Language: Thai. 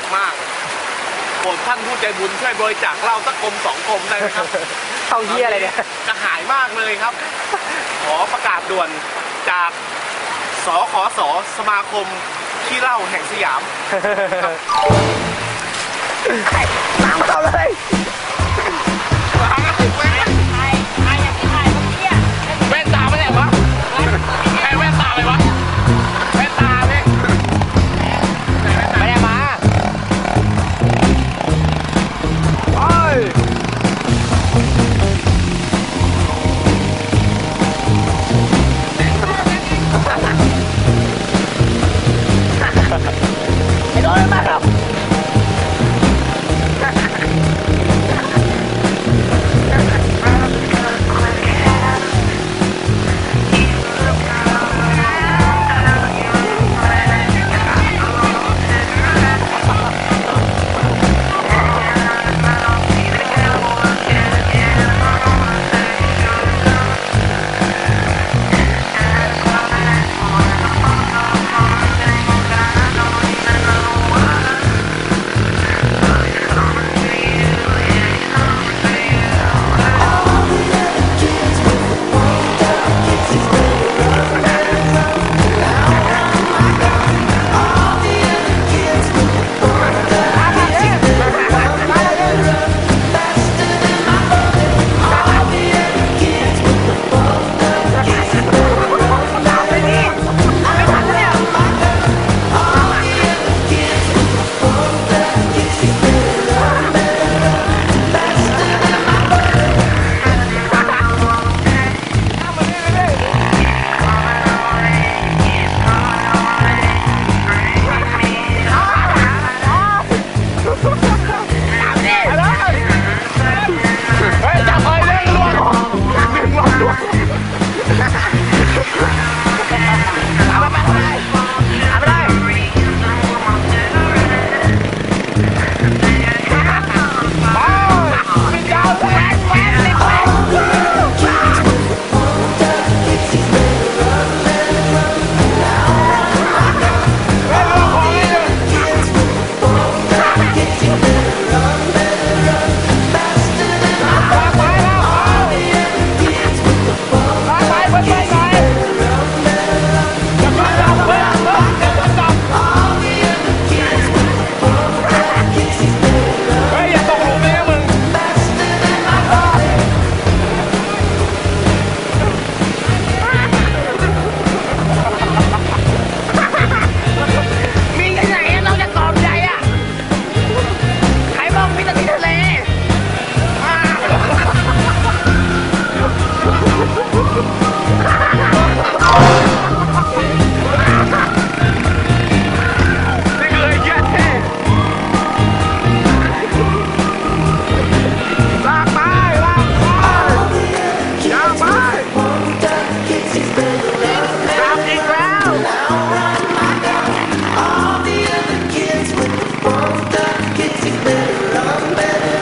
ากมากโปรดท่านผู้ใจบุญช่วยบริจาคเหล้าสักกลมสองกลมได้ไหมครับ เท่าเยี่ยอะไรเนี่ย กระหายมากเลยครับ ขอประกาศด่วนจากสขสสมาคมที่เหล้าแห่งสยามครับ ตามเขาเลย get you better, I'm better.